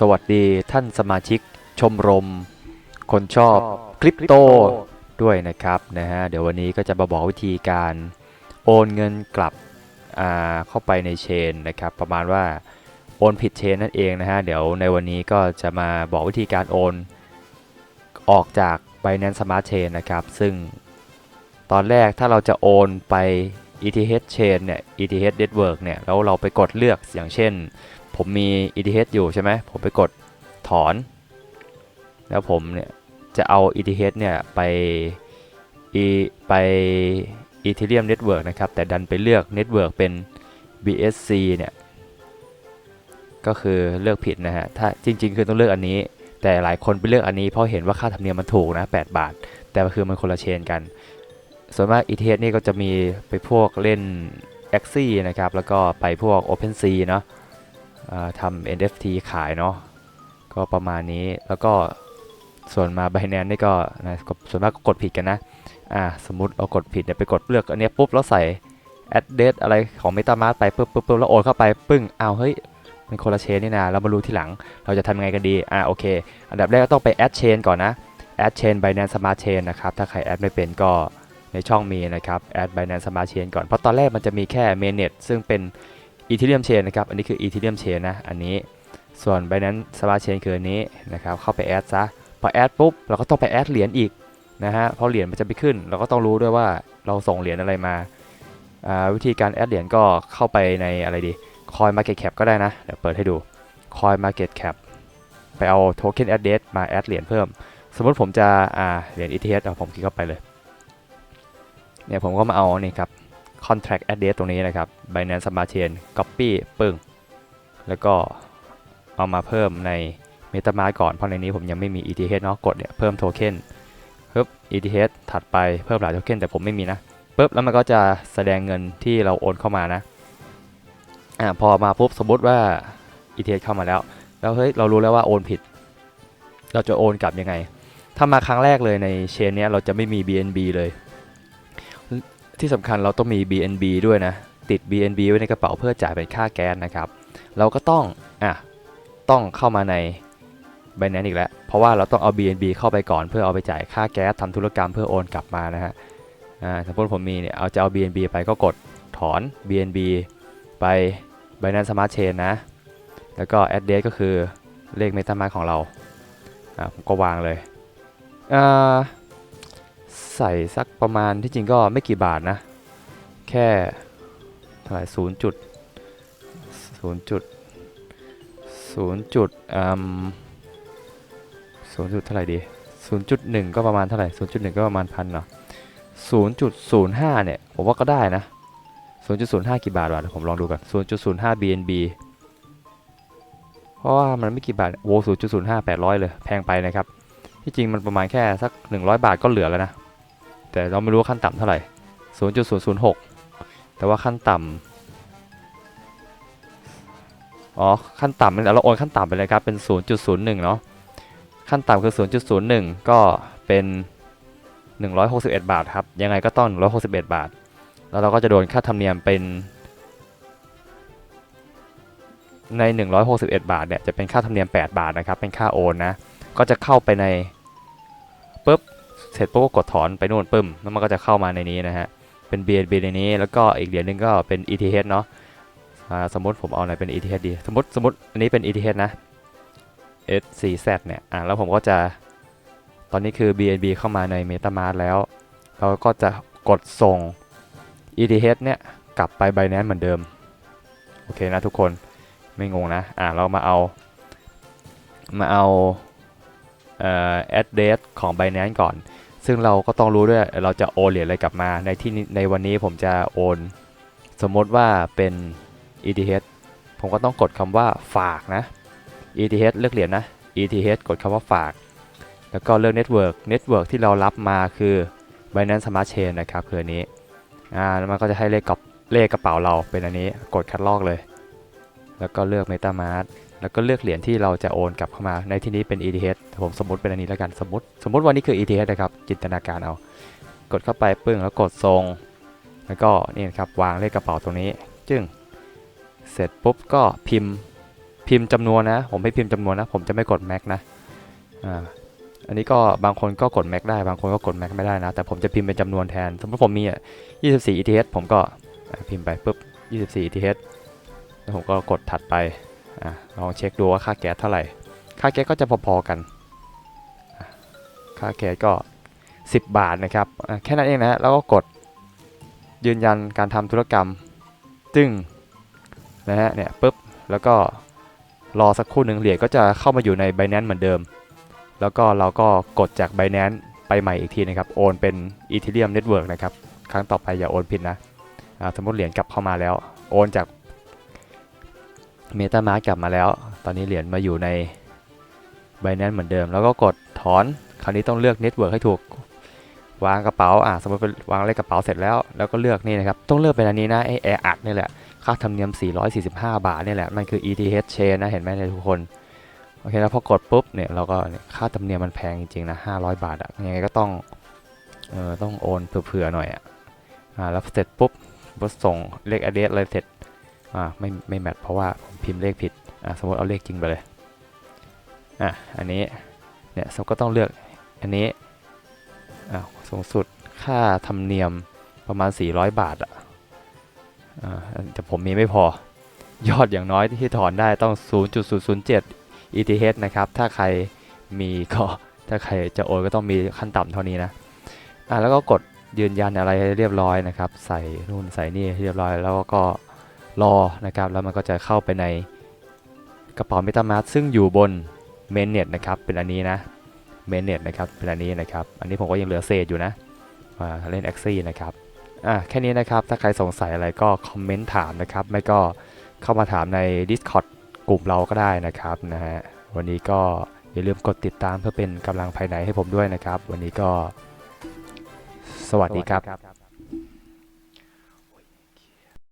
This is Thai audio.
สวัสดีท่านสมาชิกชมรม คนชอบคริปโตด้วยนะครับนะฮะเดี๋ยววันนี้ก็จะมาบอกวิธีการโอนเงินกลับอ่าเข้าไปในเชนนะครับ ประมาณว่าโอนผิดเชนนั่นเองนะฮะเดี๋ยวในวันนี้ก็จะมาบอกวิธีการโอน ออกจาก Binance Smart Chain นะครับ ซึ่งตอนแรกถ้าเราจะโอนไป ETH Chain เนี่ย ETH Network เนี่ยแล้วเราไปกดเลือกอย่างเช่น ผมมี ETH อยู่ใช่ไหมผมไปกดถอน แล้วผมเนี่ยจะเอา ETH เนี่ยไป E ไป Ethereum Network นะครับ แต่ดันไปเลือก Network เป็น BSC เนี่ย ก็คือเลือกผิดนะฮะ ถ้าจริง ๆ คือต้องเลือกอันนี้ แต่หลายคนไปเลือกอันนี้เพราะเห็นว่าค่าธรรมเนียมมันถูกนะ 8 บาท แต่คือมันคนละเชนกัน ส่วนมาก ETH นี่ก็จะมีไปพวกเล่น a x i นะครับ แล้วก็ไปพวก OpenSea เนาะ ทำ NFT ขายเนาะก็ประมาณนี้แล้วก็ส่วนมา Binance นี่ก็นะส่วนมากก็กดผิดกันนะอ่าสมมติเอากดผิดเนี่ยไปกดเลือกอันนี้ปุ๊บแล้วใส่ address อะไรของ MetaMask ไปปุ๊บปุ๊บปุ๊บแล้วโอนเข้าไปปึ้งอ้าวเฮ้ยมันคนละเชนนี่นะเรามารู้ทีหลังเราจะทำยังไงกันดีอ่าโอเค อันดับแรกก็ต้องไป add chain ก่อนนะ add chain Binance Smart Chain นะครับถ้าใคร add ไม่เป็นก็ในช่องมีนะครับ add Binance Smart Chain ก่อนเพราะตอนแรกมันจะมีแค่ mainnet ซึ่งเป็น Ethereum Chain นะครับ อันนี้คือ Ethereum Chain นะ อันนี้ ส่วน Binance Smart Chain คืออันนี้นะครับ เข้าไปแอดซะ พอแอดปุ๊บ เราก็ต้องไปแอดเหรียญอีกนะฮะ เพราะเหรียญมันจะไปขึ้น เราก็ต้องรู้ด้วยว่าเราส่งเหรียญอะไรมาอ่าวิธีการแอดเหรียญก็เข้าไปในอะไรดี Coin Market Cap ก็ได้นะ เดี๋ยวเปิดให้ดู Coin Market Cap ไปเอา Token Address มาแอดเหรียญเพิ่ม สมมติผมจะ อ่า เหรียญ ETH เอาผมคลิกเข้าไปเลย เนี่ยผมก็มาเอานี่ครับ contract address ตรงนี้นะครับ Binance Smart Chain copy ปึ้ง แล้วก็เอามาเพิ่มใน MetaMask ก่อน เพราะในนี้ผมยังไม่มี ETH เนาะ กดเนี่ยเพิ่มโทเค็นปึ๊บ ETH ถัดไปเพิ่มหลายโทเค็นแต่ผมไม่มีนะปึ๊บแล้วมันก็จะแสดงเงินที่เราโอนเข้ามานะ อ่าพอมาปุ๊บสมมติว่า ETH เข้ามาแล้ว แล้วเฮ้ยเรารู้แล้วว่าโอนผิด เราจะโอนกลับยังไง ถ้ามาครั้งแรกเลยในเชนเนี้ยเราจะไม่มี BNB เลย ที่สำคัญเราต้องมี BNB ด้วยนะ ติด BNB ไว้ในกระเป๋าเพื่อจ่ายเป็นค่าแก๊สนะครับ เราก็ต้องอะต้องเข้ามาใน Binance อีกแล้ว เพราะว่าเราต้องเอา BNB เข้าไปก่อนเพื่อเอาไปจ่ายค่าแก๊สทำธุรกรรมเพื่อโอนกลับมานะฮะอ่าสมมติผมมีเนี่ยเอาจะเอา BNB ไปก็กดถอน BNB ไป Binance Smart Chain นะ แล้วก็ address ก็คือเลข MetaMask ของเราอ่าผมก็วางเลยอ่า ใส่สักประมาณที่จริงก็ไม่กี่บาทนะ แค่เท่าไหร่ศูนย์จุดศูนย์จุดศูนย์จุดอืมศูนย์จุดเท่าไหร่ดีศูนย์จุดหนึ่งก็ประมาณเท่าไหร่ศูนย์จุดหนึ่งก็ประมาณพันเนาะศูนย์จุดศูนย์ห้าเนี่ยผมว่าก็ได้นะศูนย์จุดศูนย์ห้ากี่บาทวะผมลองดูกันศูนย์จุดศูนย์ห้า BNB เพราะว่ามันไม่กี่บาทโว้ศูนย์จุดศูนย์ห้าแปดร้อยเลยแพงไปนะครับที่จริงมันประมาณแค่สัก100บาทก็เหลือแล้วนะ แต่เราไม่รู้ว่าขั้นต่ำเท่าไหร่ 0.006 แต่ว่าขั้นต่ำอ๋อ ขั้นต่ำเนี่เราโอนขั้นต่ำไปเลยครับ เป็น 0.01 เนาะ ขั้นต่ำคือ 0.01 ก็เป็น 161 บาทครับ ยังไงก็ต้อง 161 บาท แล้วเราก็จะโดนค่าธรรมเนียมเป็น ใน 161 บาทเนี่ย จะเป็นค่าธรรมเนียม 8 บาทนะครับ เป็นค่าโอนนะ ก็จะเข้าไปในปุ๊บ เสร็จปุ๊บก็กดถอนไปนู่นปึ้มแล้วมันก็จะเข้ามาในนี้นะฮะ เป็น BNB ในนี้ แล้วก็อีกเหรียญหนึงก็เป็น ETH เนาะสมมติผมเอาไหนเป็น ETH ดี สมมติสมมติอันนี้เป็น ETH นะ S4Z เนี่ย อ่าแล้วผมก็จะ ตอนนี้คือ BNB เข้ามาใน MetaMask แล้ว เราก็จะกดส่ง ETH เนี่ยกลับไป Binance เหมือนเดิม โอเคนะทุกคน ไม่งงนะ อ่าเรามาเอา มาเอาเอ่อ address ของ Binance ก่อน ซึ่งเราก็ต้องรู้ด้วยเราจะโอนเหรียญอะไรกลับมาในที่ในวันนี้ผมจะโอน สมมติว่าเป็น ETH ผมก็ต้องกดคำว่าฝากนะ ETH เลือกเหรียญนะ ETH กดคำว่าฝาก แล้วก็เลือก Network Network ที่เรารับมาคือ Binance Smart Chain นะครับคืออันนี้อ่าแล้วมันก็จะให้เลขกับเลขกระเป๋าเราเป็นอันนี้กดคัดลอกเลย แล้วก็เลือก MetaMask แล้วก็เลือกเหรียญที่เราจะโอนกลับเข้ามา ในที่นี้เป็น ETH ผมสมมติเป็นอันนี้แล้วกันสมมติ สมมติวันนี้คือ ETH นะครับ จินตนาการเอา กดเข้าไปปึ้งแล้วกดทรง แล้วก็นี่นครับวางเลขกระเป๋าตรงนี้ จึงเสร็จปุ๊บก็พิมพ์พิมพ์จำนวนนะ ผมไม่พิมพ์จำนวนนะ ผมจะไม่กดแม็กนะอ่าอันนี้ก็บางคนก็กดแม็กได้บางคนก็กดแม็กไม่ได้นะ แต่ผมจะพิมพ์เป็นจำนวนแทน สมมติผมมีอะ24 ETH ผมก็พิมพ์ไปปุ๊บ 24 ETH แล้วผมก็กดถัดไปอะลองเช็คดูว่าค่าแก๊สเท่าไหร่ ค่าแก๊สก็จะพอๆกัน ค่าแก๊สก็ 10 บาทนะครับแค่นั้นเองนะฮะแล้วก็กดยืนยันการทำธุรกรรมตึ้งนะฮะเนี่ยปุ๊บแล้วก็รอสักครู่หนึ่งเหรียญก็จะเข้ามาอยู่ใน Binance เหมือนเดิม แล้วก็เราก็กดจาก Binance ไปใหม่อีกทีนะครับ โอนเป็น Ethereum Network นะครับ ครั้งต่อไปอย่าโอนผิดนะ สมมติเหรียญกลับเข้ามาแล้ว โอนจาก MetaMask กลับมาแล้ว ตอนนี้เหรียญมาอยู่ใน Binance เหมือนเดิม แล้วก็กดถอน คราวนี้ต้องเลือก Network ให้ถูก วางกระเป๋า อ่าสมมติเป็นวางเลขกระเป๋าเสร็จแล้ว แล้วก็เลือกนี่นะครับ ต้องเลือกเป็นอันนี้นะ ไอแออัดนี่แหละ ค่าธรรมเนียม 445 บาทนี่แหละ มันคือ ETH chain นะ เห็นไหมเนี่ยทุกคน โอเค แล้วพอกดปุ๊บ เนี่ย เราก็ค่าธรรมเนียมมันแพงจริงๆนะ 500 บาทอะยังไงก็ต้อง เออต้องโอนเผื่อๆหน่อยอะอ่า แล้วเสร็จปุ๊บก็ส่งเลข address อะไรเสร็จ อ่าไม่ไม่แมทเพราะว่าผมพิมพ์เลขผิดอ่าสมมติเอาเลขจริงไปเลยอะอันนี้เนี่ยสมมติก็ต้องเลือกอันนี้อ่าสูงสุดค่าธรรมเนียมประมาณ 400 บาทอะอ่าแต่ผมมีไม่พอยอดอย่างน้อยที่ถอนได้ต้อง 0.007 ETH นะครับ ถ้าใครมีก็ถ้าใครจะโอนก็ต้องมีขั้นต่ำเท่านี้นะอะแล้วก็กดยืนยันอะไรเรียบร้อยนะครับ ใส่นู่นใส่นี่เรียบร้อยแล้วก็ รอนะครับ แล้วมันก็จะเข้าไปในกระเป๋า MetaMask ซึ่งอยู่บน Mainnet นะครับ เป็นอันนี้นะ Mainnet นะครับเป็นอันนี้นะครับ อันนี้ผมก็ยังเหลือเศษอยู่นะมาเล่น Axie นะครับอะแค่นี้นะครับ ถ้าใครสงสัยอะไรก็คอมเมนต์ถามนะครับ ไม่ก็เข้ามาถามใน Discord กลุ่มเราก็ได้นะครับนะฮะวันนี้ก็อย่าลืมกดติดตามเพื่อเป็นกำลังภายในให้ผมด้วยนะครับ วันนี้ก็สวัสดีครับ